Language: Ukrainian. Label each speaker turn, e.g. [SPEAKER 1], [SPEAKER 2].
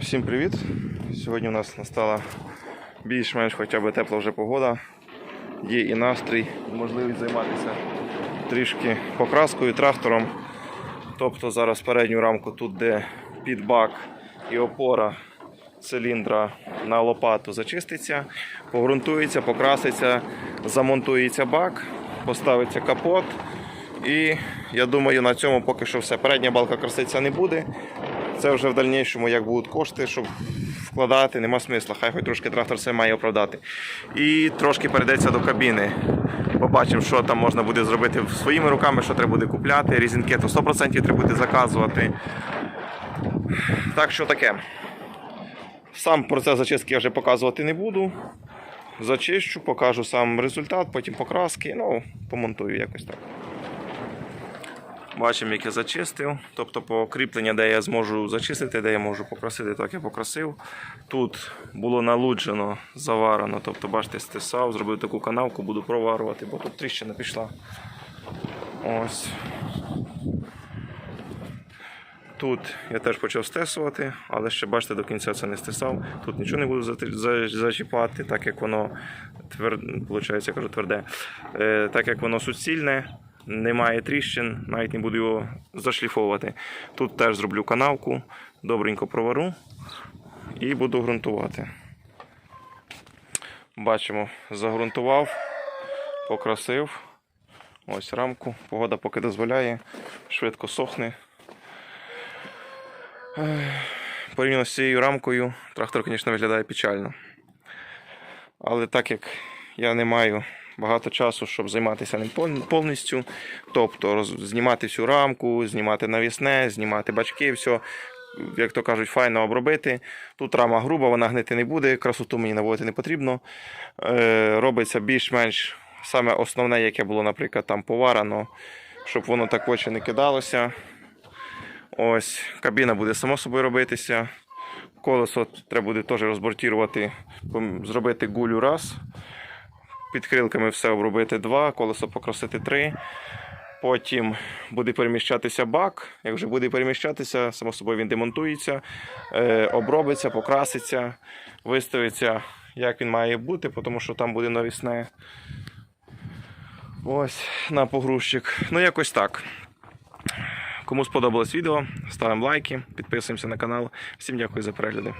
[SPEAKER 1] Всім привіт! Сьогодні у нас настала більш-менш хоча б тепла вже погода. Є і настрій, і можливість займатися трішки покраскою, трактором. Тобто зараз передню рамку тут, де підбак і опора циліндра на лопату зачиститься, погрунтується, покраситься, замонтується бак, поставиться капот. І я думаю, на цьому поки що все. Передня балка краситься не буде. Це вже в дальнішому, як будуть кошти, щоб вкладати, нема смисла. Хай хоч трошки трактор все має оправдати. І трошки перейдеться до кабіни. Побачимо, що там можна буде зробити своїми руками, що треба буде купляти. Різінки то 100% треба буде заказувати. Так що таке. Сам процес зачистки я вже показувати не буду. Зачищу, покажу сам результат, потім покраски, ну, помонтую якось так. Бачимо, як я зачистив. Тобто по кріплення, де я зможу зачистити, де я можу покрасити, так я покрасив. Тут було налуджено, заварено. Тобто, бачите, стисав, зробив таку канавку, буду проварувати, бо тут тріщина пішла. Ось. Тут я теж почав стесувати, але ще бачите, до кінця це не стисав. Тут нічого не буду зачіпати, так як воно твер... виходить, я кажу, тверде. Е, так як воно суцільне, немає тріщин, навіть не буду його зашліфовувати. Тут теж зроблю канавку, добренько провару і буду ґрунтувати. Бачимо, загрунтував, покрасив. Ось рамку. Погода поки дозволяє, швидко сохне. Порівняно з цією рамкою, трактор, звісно, виглядає печально. Але так як я не маю багато часу, щоб займатися ним повністю, тобто роз- знімати всю рамку, знімати навісне, знімати бачки, все, як то кажуть, файно обробити. Тут рама груба, вона гнити не буде, красоту мені наводити не потрібно. Е, робиться більш-менш саме основне, яке було, наприклад, там поварено, щоб воно так в очі не кидалося. Ось, кабіна буде само собою робитися. Колесо треба буде теж розбортувати, зробити гулю раз. Під крилками все обробити два, колесо покрасити три. Потім буде переміщатися бак. Як вже буде переміщатися, само собою він демонтується, е, обробиться, покраситься, виставиться, як він має бути, тому що там буде навісне. Ось на погрузчик. Ну, якось так. Кому сподобалось відео, ставимо лайки, підписуємося на канал. Всім дякую за перегляди.